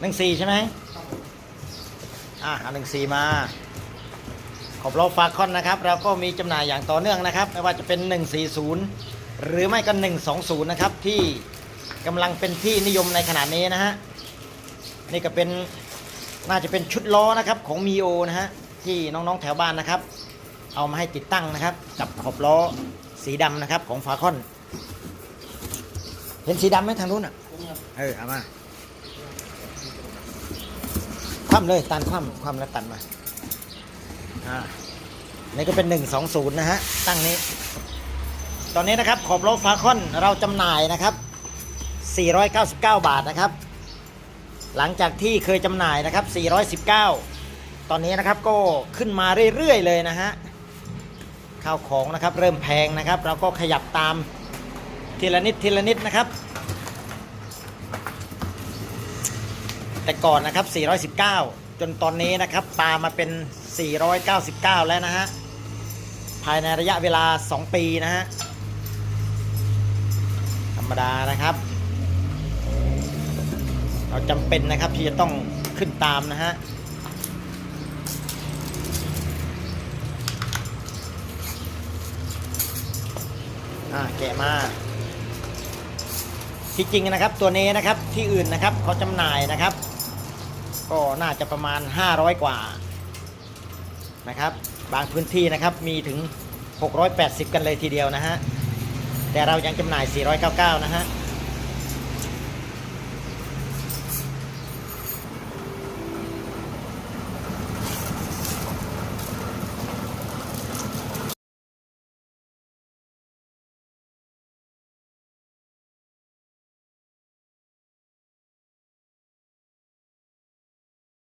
หนึ่งสี่ใช่ไหมอะเอาหนึ่งสี่มาขอบเราฟาคอนนะครับ เราก็มีจำหน่ายอย่างต่อเนื่องนะครับ ไม่ว่าจะเป็น 140 หรือไม่ก็ 120 นะครับ ที่กำลังเป็นที่นิยมในขนาดนี้นะฮะ นี่ก็เป็นน่าจะเป็นชุดล้อนะครับของมีโอนะฮะ ที่น้องๆแถวบ้านนะครับ เอามาให้ติดตั้งนะครับ กับขอบล้อสีดำนะครับของฟาคอน เห็นสีดำไหมทางนู้นอะเออเอามา คว่ำเลยตันคว่ำคว่ำแล้วตันมาอ่านี่ก็เป็น120นย์นะฮะ ตั้งนี้ ตอนนี้นะครับ ขอบรถฟาคอนเราจำหน่ายนะครับ 499 บาทนะครับ หลังจากที่เคยจำหน่ายนะครับ 419 ตอนนี้นะครับก็ขึ้นมาเรื่อยๆเลยนะฮะข้าวของนะครับเริ่มแพงนะครับ เราก็ขยับตามทีละนิดทีละนิดนะครับ แต่ก่อนนะครับ 419 จนตอนนี้นะครับตามมาเป็น 499 แล้วนะฮะ ภายในระยะเวลา 2 ปีนะฮะ ธรรมดานะครับ เราจำเป็นนะครับที่จะต้องขึ้นตามนะฮะอ่าแกะมา ที่จริงนะครับตัวนี้นะครับที่อื่นนะครับเขาจำหน่ายนะครับ ก็น่าจะประมาณ 500 กว่านะครับ บางพื้นที่นะครับมีถึง 680 กันเลยทีเดียวนะฮะแต่เรายังจำหน่าย 499 นะฮะ